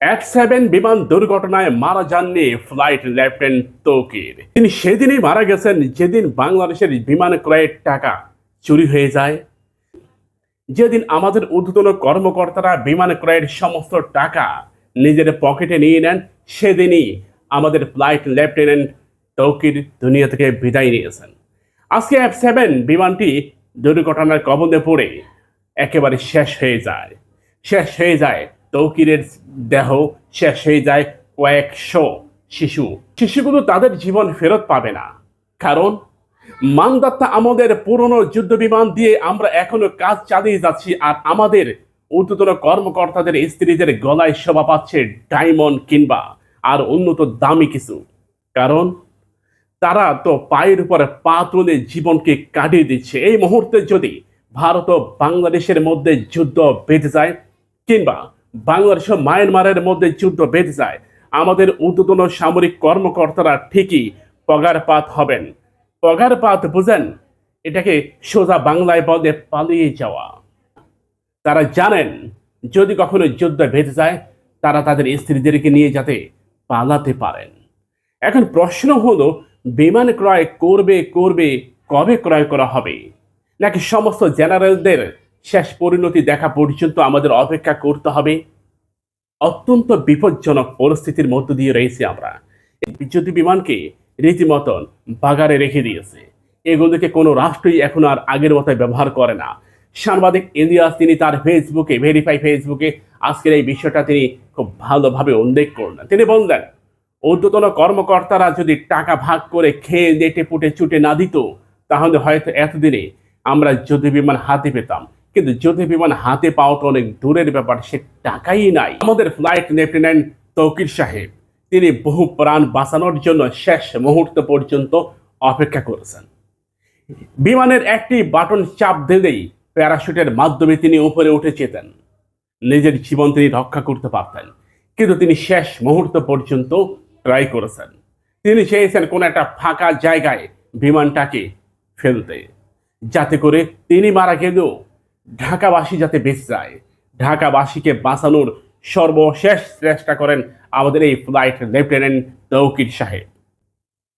F seven বিমান দুর্ঘটনায় মারা যাননি ফ্লাইট লেফটেন্যান্ট তৌকির তিনি সেদিনই মারা গেছেন, যেদিন বাংলাদেশের বিমান ক্রয়ের টাকা চুরি হয়ে যায়। যেদিন আমাদের ঊর্ধ্বতন কর্মকর্তারা বিমান ক্রয়ের সমস্ত টাকা নিজের পকেটে নিয়ে নেন, সেদিনই আমাদের ফ্লাইট লেফটেন্যান্ট তৌকির দুনিয়া থেকে বিদায় নিয়েছেন। আজকে এফ সেভেন বিমানটি দুর্ঘটনার কবলে পড়ে একেবারে শেষ হয়ে যায়। শেষ হয়ে যায় তৌকিরের দেহ শেষ হয়ে যায় কয়েকশো শিশু। শিশুগুলো তাদের জীবন ফেরত পাবে না। কারণ মানদাত্তা আমাদের পুরনো যুদ্ধ বিমান দিয়ে আমরা এখনও কাজ চালিয়ে যাচ্ছি আর আমাদের ঊর্ধ্বতন কর্মকর্তাদের স্ত্রীদের গলায় শোভা পাচ্ছে ডায়মন্ড কিংবা আর উন্নত দামি কিছু। কারণ তারা তো পায়ের উপরে পা তুলে জীবনকে কাটিয়ে দিচ্ছে। এই মুহূর্তে যদি ভারত ও বাংলাদেশের মধ্যে যুদ্ধ বেঁধে যায় কিংবা বাংলাদেশ ও মায়ানমারের মধ্যে যুদ্ধ বেঁধে যায়। আমাদের ঊর্ধ্বতন সামরিক কর্মকর্তারা ঠিকই পগারপাত হবেন। পগারপাত বুঝেন, এটাকে সোজা বাংলায় বলে পালিয়ে যাওয়া। তারা জানেন, যদি কখনো যুদ্ধ বেঁধে যায়, তারা তাদের স্ত্রীদেরকে নিয়ে যাতে পালাতে পারেন। এখন প্রশ্ন হলো, বিমান ক্রয় করবে করবে, কবে ক্রয় করা হবে? নাকি সমস্ত জেনারেলদের শেষ পরিণতি দেখা পর্যন্ত আমাদের অপেক্ষা করতে হবে। অত্যন্ত বিপজ্জনক পরিস্থিতির মধ্য দিয়ে রয়েছে আমরা। এই বিদ্যুৎ বিমানকে রীতিমতন বাগারে রেখে দিয়েছে। এগুলোকে কোনো রাষ্ট্রই এখন আর আগের মতো ব্যবহার করে না। সাংবাদিক ইলিয়াস, তিনি তার ফেসবুকে ভেরিফাই ফেসবুকে আজকের এই বিষয়টা তিনি খুব ভালোভাবে উল্লেখ করলেন। তিনি বললেন, ঊর্ধ্বতন কর্মকর্তারা যদি টাকা ভাগ করে খেয়ে নেটে পুটে চুটে না দিত, তাহলে হয়তো এতদিনে আমরা যুদ্ধ বিমান হাতে পেতাম। কিন্তু যুদ্ধ বিমান হাতে পাওয়া তো অনেক দূরের ব্যাপার, সে টাকাই নাই। আমাদের ফ্লাইট লেফটেন্যান্ট তৌকির সাহেব, তিনি বহু প্রাণ বাঁচানোর জন্য শেষ মুহূর্ত পর্যন্ত অপেক্ষা করেছেন। বিমানের একটি বাটন চাপ দিলেই প্যারাশুটের মাধ্যমে তিনি উপরে উঠে যেতেন। নিজের জীবন তিনি রক্ষা করতে পারতেন, কিন্তু তিনি শেষ মুহূর্ত পর্যন্ত ট্রাই করেছেন। তিনি চেয়েছেন কোন একটা ফাঁকা জায়গায় বিমানটাকে ফেলতে, যাতে করে তিনি মারা গেলেও ঢাকাবাসী যাতে বেঁচে যায়, ঢাকাবাসীকে বাঁচানোর সর্বশেষ চেষ্টা করেন আমাদের এই ফ্লাইট লেফটেন্যান্ট তৌকির সাহেব।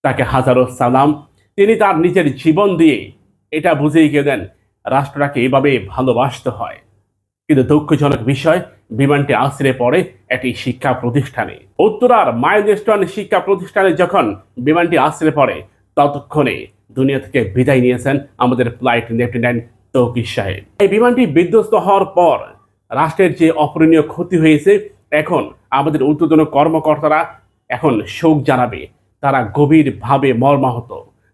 তাকে হাজারো সালাম। তিনি তার নিজের জীবন দিয়ে এটা বুঝিয়ে গেলেন রাষ্ট্রটাকে এভাবে ভালোবাসতে হয়। কিন্তু দুঃখজনক বিষয়, বিমানটি আশ্রে পড়ে একটি শিক্ষা প্রতিষ্ঠানে। উত্তরার মাইলস্টোন শিক্ষা প্রতিষ্ঠানে যখন বিমানটি আশ্রে পড়ে, ততক্ষণে দুনিয়া থেকে বিদায় নিয়েছেন আমাদের ফ্লাইট লেফটেন্যান্ট সাহেব। এই বিমানটি বিধ্বস্ত হওয়ার পর রাষ্ট্রের যে অপূরণীয় ক্ষতি হয়েছে, এখন আমাদের ঊর্ধ্বতন কর্মকর্তারা এখন শোক জানাবে। তারা গভীরভাবে মর্মাহত।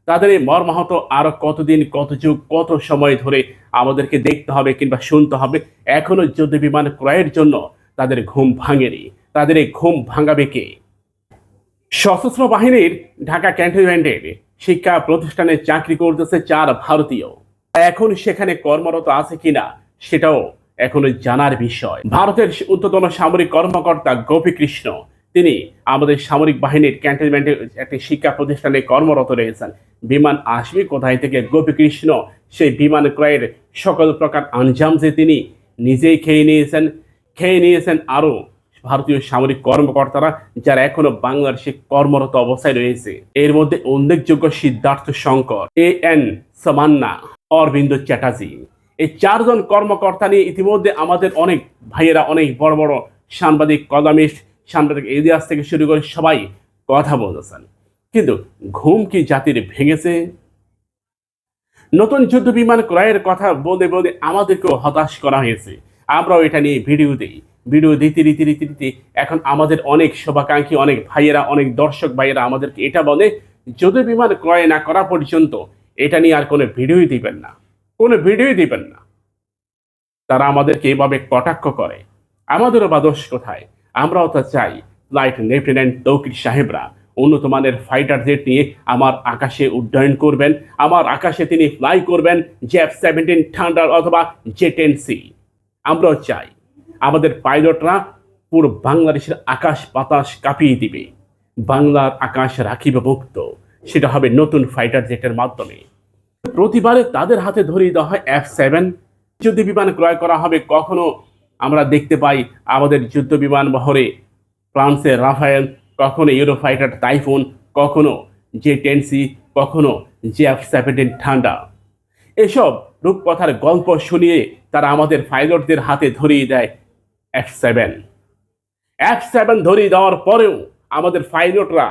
তাদের এই মর্মাহত আরও কতদিন, কত যুগ, কত সময় ধরে আমাদেরকে দেখতে হবে কিংবা শুনতে হবে, এখনও যুদ্ধ বিমান ক্রয়ের জন্য তাদের ঘুম ভাঙেনি। তাদের এই ঘুম ভাঙাবে কে? সশস্ত্র বাহিনীর ঢাকা ক্যান্টনমেন্টের শিক্ষা প্রতিষ্ঠানে চাকরি করতেছে চার ভারতীয়। এখন সেখানে কর্মরত আছে কিনা সেটাও এখনও জানার বিষয়। ভারতের উচ্চতন সামরিক কর্মকর্তা গোপী কৃষ্ণ, তিনি আমাদের সামরিক বাহিনীর ক্যান্টনমেন্টের একটি শিক্ষা প্রতিষ্ঠানে কর্মরত রয়েছেন। বিমান আসবে কোথায় থেকে? গোপী কৃষ্ণ, সেই বিমান ক্রয়ের সকল প্রকার আঞ্জাম যে তিনি নিজেই খেয়ে নিয়েছেন খেয়ে নিয়েছেন আরও ভারতীয় সামরিক কর্মকর্তারা যারা এখনও বাংলাদেশে কর্মরত অবস্থায় রয়েছে। এর মধ্যে উল্লেখযোগ্য সিদ্ধার্থ শঙ্কর, এ এন সামান্না। অরবিন্দ চ্যাটার্জি। এই চারজন কর্মকর্তা নিয়ে ইতিমধ্যে আমাদের অনেক ভাইয়েরা, অনেক বড় বড় সাংবাদিক, কলামিস্ট, সাংবাদিক ইতিহাস থেকে শুরু করে সবাই কথা বলেছেন কিন্তু ঘুম কি জাতির ভেঙেছে? নতুন যুদ্ধ বিমান ক্রয়ের কথা বলতে বলতে আমাদেরকেও হতাশ করা হয়েছে। আমরাও এটা নিয়ে ভিডিও দিই। ভিডিও দিতে রীতি রীতি রীতি এখন আমাদের অনেক শুভাকাঙ্ক্ষী, অনেক ভাইয়েরা, অনেক দর্শক ভাইয়েরা আমাদেরকে এটা বলে, যুদ্ধ বিমান ক্রয় না করা পর্যন্ত এটা নিয়ে আর কোনো ভিডিওই দিবেন না। কোনো ভিডিওই দিবেন না। তারা আমাদেরকে এভাবে কটাক্ষ করে। আমাদেরও বা দোষ কোথায়? আমরাও তা চাই। ফ্লাইট লেফটেন্যান্ট তৌকির সাহেবরা উন্নত মানের ফাইটার জেট নিয়ে আমার আকাশে উড্ডয়ন করবেন। আমার আকাশে তিনি ফ্লাই করবেন জেফ সেভেন্টিন থান্ডার অথবা জে টেন সি। আমরাও চাই। আমাদের পাইলটরা পুরো বাংলাদেশের আকাশ বাতাস কাঁপিয়ে দিবে। বাংলার আকাশ রাখিবে মুক্ত। সেটা হবে নতুন ফাইটার জেটের মাধ্যমে। প্রতিবারে তাদের হাতে ধরিয়ে দেওয়া হয় এফ সেভেন যুদ্ধ বিমান ক্রয় করা হবে কখনো আমরা দেখতে পাই আমাদের যুদ্ধ বিমান বহরে ফ্রান্সের রাফায়েল, কখনো ইউরোফাইটার টাইফুন কখনো জে টেনসি কখনো জে এফ সেভেন্টিন ঠান্ডা এসব রূপকথার গল্প শুনিয়ে তারা আমাদের পাইলটদের হাতে ধরিয়ে দেয় এফ সেভেন এফ সেভেন ধরিয়ে দেওয়ার পরেও আমাদের পাইলটরা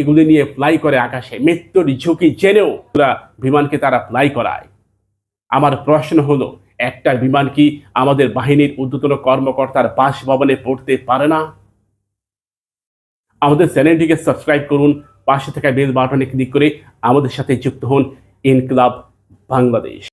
এগুলি নিয়ে ফ্লাই করে আকাশে। মৃত্যুর ঝুঁকি জেনেও বিমানকে তারা ফ্লাই করায়। আমার প্রশ্ন হলো, একটা বিমান কি আমাদের বাহিনীর ঊর্ধ্বতন কর্মকর্তার বাসভবনে পড়তে পারে না? আমাদের চ্যানেলটিকে সাবস্ক্রাইব করুন, পাশে থাকা বেল বাটনে ক্লিক করে আমাদের সাথে যুক্ত হন ইনকলাব বাংলাদেশ।